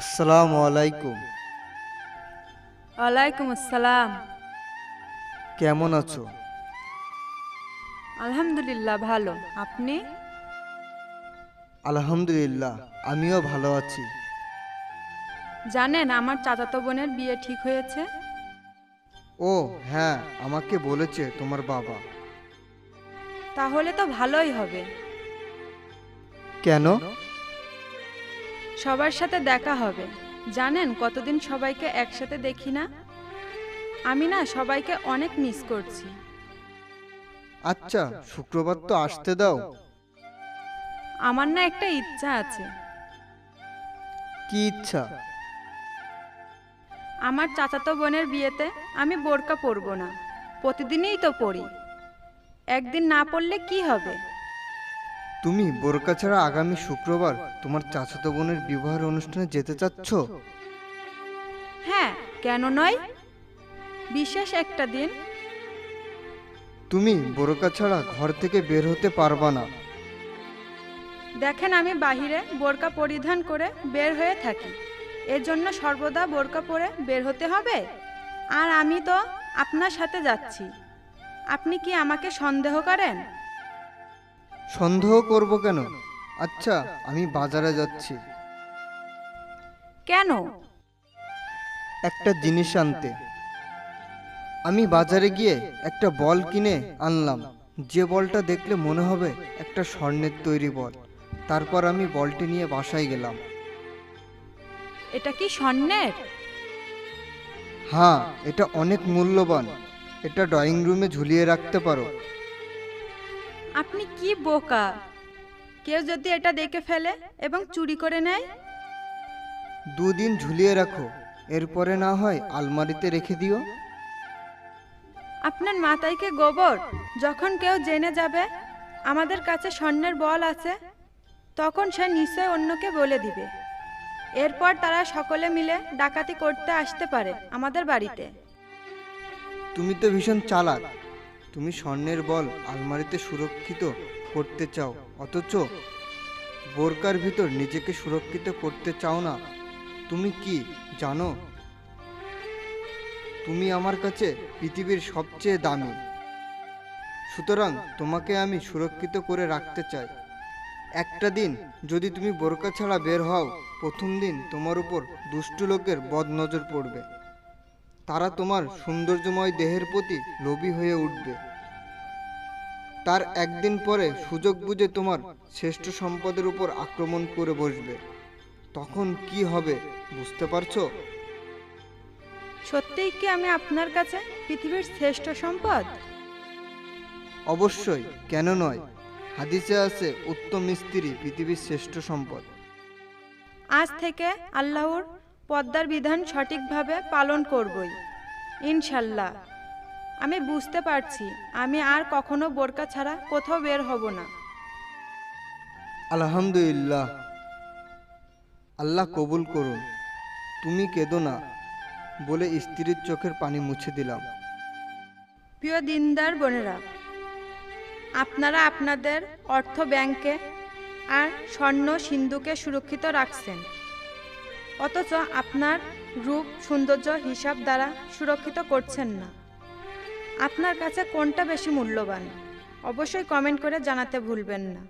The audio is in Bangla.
আসসালামু আলাইকুম। ওয়ালাইকুম আসসালাম। কেমন আছো? আলহামদুলিল্লাহ ভালো। আপনি? আলহামদুলিল্লাহ আমিও ভালো আছি। জানেন আমার চাচাতো বোনের বিয়ে ঠিক হয়েছে? ও হ্যাঁ আমাকে বলেছে তোমার বাবা। তাহলে তো ভালোই হবে। কেন? সবার সাথে দেখা হবে। জানেন কতদিন সবাইকে একসাথে দেখি না? আমি না সবাইকে অনেক মিস করছি। আচ্ছা শুক্রবার তো আসতে দাও। আমার না একটা ইচ্ছা আছে। কি ইচ্ছা? আমার চাচাতো বোনের বিয়েতে আমি বোরকা পরব না। প্রতিদিনই তো পরি। একদিন না পরলে কি হবে? তুমি বোরকা ছাড়া আগামী শুক্রবার তোমার চাচাতো বোনের বিবাহের অনুষ্ঠানে যেতে চাচ্ছ? হ্যাঁ কেন নয়? বিশেষ একটা দিন। তুমি বোরকা ছাড়া ঘর থেকে বের হতে পারবা না। দেখেন আমি বাহিরে বোরকা পরিধান করে বের হয়ে থাকি। এর জন্য সর্বদা বোরকা পরে বের হতে হবে। আর আমি তো আপনার সাথে যাচ্ছি। আপনি কি আমাকে সন্দেহ করেন? সন্দেহ করব কেন? আচ্ছা আমি বাজারে যাচ্ছি। কেন? একটা জিনিস আনতে। আমি বাজারে গিয়ে একটা বল কিনে আনলাম। যে বলটা দেখলে মনে হবে একটা স্বর্ণের তৈরি বল। তারপর আমি বলটি নিয়ে বাসায় গেলাম। এটা কি স্বর্ণের? হ্যাঁ এটা অনেক মূল্যবান। এটা ড্রয়িং রুমে ঝুলিয়ে রাখতে পারো। আপনি কি বোকা? কেউ যদি এটা দেখে ফেলে এবং চুরি করে নেয়? দুদিন ঝুলিয়ে রাখো এরপরে না হয় আলমারিতে রেখে দিও। আপনার মাথায় গোবর? যখন কেউ জেনে যাবে আমাদের কাছে স্বর্ণের বল আছে তখন সে নিশ্চয় অন্যকে বলে দিবে। এরপর তারা সকলে মিলে ডাকাতি করতে আসতে পারে আমাদের বাড়িতে। তুমি তো ভীষণ চালাক তুমি স্বর্ণের বল আলমারিতে সুরক্ষিত করতে চাও, অথচ বোরকার ভিতর নিজেকে সুরক্ষিত করতে চাও না। তুমি কি জানো? তুমি আমার কাছে পৃথিবীর সবচেয়ে দামি। সুতরাং তোমাকে আমি সুরক্ষিত করে রাখতে চাই। একটা দিন যদি তুমি বোরকা ছাড়া বের হও, প্রথম দিন তোমার উপর দুষ্টু লোকের বদনজর পড়বে। তারা তোমার সৌন্দর্যময় দেহের প্রতি লোভী হয়ে উঠবে। তার একদিন পরে সুযোগ বুঝে তোমার শ্রেষ্ঠ সম্পদের উপর আক্রমণ করে বসবে। তখন কি হবে বুঝতে পারছ? সত্যিই কি আমি আপনার কাছে পৃথিবীর শ্রেষ্ঠ সম্পদ? অবশ্যই কেন নয়। হাদিসে আছে উত্তম স্ত্রী পৃথিবীর শ্রেষ্ঠ সম্পদ। আজ থেকে আল্লাহর পদ্মার বিধান সঠিকভাবে পালন করবই। ইনশাল্লাহ। আমি বুঝতে পারছি আমি আর কখনো বোরকা ছাড়া কোথাও বের হব না। আলহামদুলিল্লাহ। আল্লাহ কবুল করুন। তুমি কেঁদো না বলে স্ত্রীর চোখের পানি মুছে দিলাম। প্রিয় দিনদার বোনেরা আপনারা আপনাদের অর্থ ব্যাংকে আর স্বর্ণ সিন্ধুকে সুরক্ষিত রাখছেন। অথচ আপনার রূপ, সৌন্দর্য, হিসাব দ্বারা সুরক্ষিত করছেন না। আপনার কাছে কোনটা বেশি মূল্যবান? অবশ্যই কমেন্ট করে জানাতে ভুলবেন না।